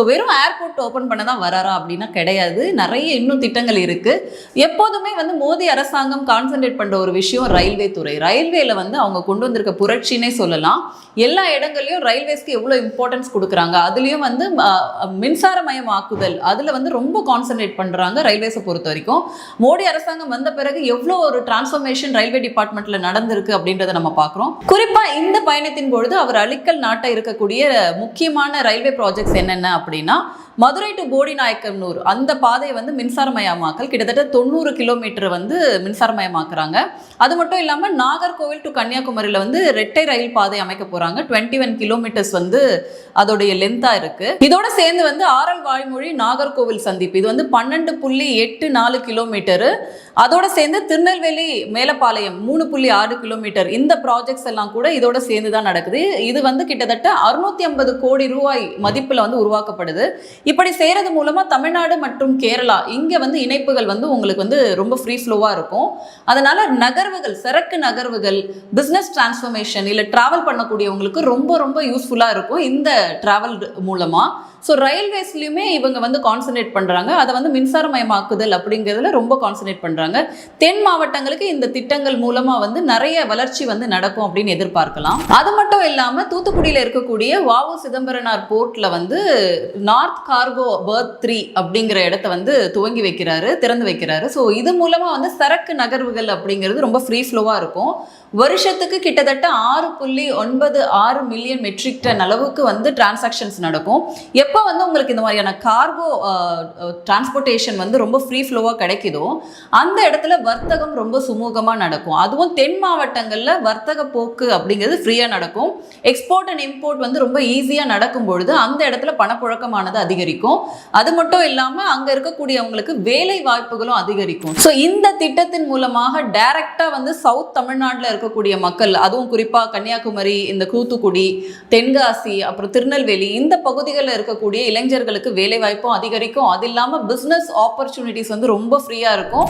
So வெறும் airport open பண்ண தான் வராரா அப்படின்னா கிடையாது. நிறைய இன்னும் திட்டங்கள் இருக்குது எப்போதுமே வந்து மோடி அரசாங்கம் கான்சென்ட்ரேட் பண்ணுற ஒரு விஷயம் ரயில்வே துறை. ரயில்வேல வந்து அவங்க கொண்டு வந்திருக்க புரட்சினே சொல்லலாம். எல்லா இடங்கள்லையும் ரயில்வேஸ்க்கு எவ்வளோ இம்பார்ட்டன்ஸ் கொடுக்குறாங்க. அதுலேயும் வந்து மின்சாரமயமாக்குதல். அதில் வந்து ரொம்ப கான்சென்ட்ரேட் பண்ணுறாங்க ரயில்வேஸை பொறுத்த வரைக்கும். மோடி அரசாங்கம் வந்த பிறகு எவ்வளோ ஒரு டிரான்ஸ்ஃபர்மேஷன் ரயில்வே டிபார்ட்மெண்ட்ல நடந்திருக்கு அப்படின்றத நம்ம பார்க்குறோம். குறிப்பாக இந்த பயணத்தின் பொழுது அவர் அழிக்கல் நாட்டை இருக்கக்கூடிய முக்கியமான ரயில்வே ப்ராஜெக்ட்ஸ் என்னென்ன அப்படின்னா மதுரை டு போடிநாயக்கனூர் அந்த பாதையை வந்து மின்சாரமயமாக்கல். கிட்டத்தட்ட தொண்ணூறு கிலோமீட்டர் வந்து மின்சாரமயமாக்குறாங்க. அது மட்டும் இல்லாமல் நாகர்கோவில் டு கன்னியாகுமரியில் வந்து ரெட்டை ரயில் பாதை அமைக்க போகிறாங்க டுவெண்ட்டி ஒன் கிலோமீட்டர்ஸ் வந்து அதோடைய லென்த்தாக இருக்குது இதோட சேர்ந்து வந்து ஆரல் வாய்மொழி நாகர்கோவில் சந்திப்பு. இது வந்து பன்னெண்டு புள்ளி எட்டு நாலு கிலோமீட்டரு அதோட சேர்ந்து திருநெல்வேலி மேலப்பாளையம் மூணு புள்ளி ஆறு கிலோமீட்டர் இந்த ப்ராஜெக்ட்ஸ் எல்லாம் கூட இதோட சேர்ந்து தான் நடக்குது. இது வந்து கிட்டத்தட்ட அறுநூத்தி ஐம்பது கோடி ரூபாய் மதிப்பில் வந்து உருவாக்கப்படுது. இப்படி செய்கிறது மூலமாக தமிழ்நாடு மற்றும் கேரளா இங்கே வந்து இணைப்புகள் வந்து உங்களுக்கு வந்து ரொம்ப ஃப்ரீ ஃப்ளோவாக இருக்கும். அதனால் நகர்வுகள் சரக்கு நகர்வுகள் பிஸ்னஸ் டிரான்ஸ்ஃபர்மேஷன் இல்லை ட்ராவல் பண்ணக்கூடியவங்களுக்கு ரொம்ப ரொம்ப யூஸ்ஃபுல்லாக இருக்கும் இந்த ட்ராவல் மூலமாக ஸோ ரயில்வேஸ்லையுமே இவங்க வந்து கான்சன்ட்ரேட் பண்ணுறாங்க அதை வந்து மின்சாரமயமாக்குதல் அப்படிங்கிறதுல ரொம்ப கான்சன்ட்ரேட் பண்ணுறாங்க தென் மாவட்டங்களுக்கு இந்த திட்டங்கள் மூலமாக வந்து நிறைய வளர்ச்சி வந்து நடக்கும் அப்படின்னு எதிர்பார்க்கலாம். அது மட்டும் இல்லாமல் தூத்துக்குடியில் இருக்கக்கூடிய வாவு சிதம்பரனார் போர்ட்டில் வந்து நார்த் கார்கோ பர்த் த்ரீ அப்படிங்கிற இடத்த வந்து துவங்கி வைக்கிறாரு திறந்து வைக்கிறாரு. ஸோ இது மூலமாக வந்து சரக்கு நகர்வுகள் அப்படிங்கிறது ரொம்ப ஃப்ரீ ஃப்ளோவாக இருக்கும். வருஷத்துக்கு கிட்டத்தட்ட ஆறு புள்ளி ஒன்பது ஆறு மில்லியன் மெட்ரிக் டன் அளவுக்கு வந்து டிரான்சாக்ஷன்ஸ் நடக்கும். எப்போ வந்து உங்களுக்கு இந்த மாதிரியான கார்கோ டிரான்ஸ்போர்ட்டேஷன் வந்து ரொம்ப ஃப்ரீ ஃப்ளோவாக கிடைக்குதோ அந்த இடத்துல வர்த்தகம் ரொம்ப சுமூகமாக நடக்கும். அதுவும் தென் மாவட்டங்களில் வர்த்தக போக்கு அப்படிங்கிறது ஃப்ரீயாக நடக்கும். எக்ஸ்போர்ட் அண்ட் இம்போர்ட் வந்து ரொம்ப ஈஸியாக நடக்கும் பொழுது அந்த இடத்துல பணப்புழக்கமானது அதிகரிக்கும். அது மட்டும் இல்லாமல் அங்கே இருக்கக்கூடியவங்களுக்கு வேலை வாய்ப்புகளும் அதிகரிக்கும். ஸோ இந்த திட்டத்தின் மூலமாக டைரக்டாக வந்து சவுத் தமிழ்நாட்டில் இருக்கக்கூடிய மக்கள் அதுவும் குறிப்பாக கன்னியாகுமரி இந்த கூத்துக்குடி தென்காசி அப்புறம் திருநெல்வேலி இந்த பகுதிகளில் இருக்கக்கூடிய இளைஞர்களுக்கு வேலை வாய்ப்பும் அதிகரிக்கும். அது இல்லாமல் பிஸ்னஸ் ஆப்பர்ச்சுனிட்டிஸ் வந்து ரொம்ப ஃப்ரீயாக இருக்கும்.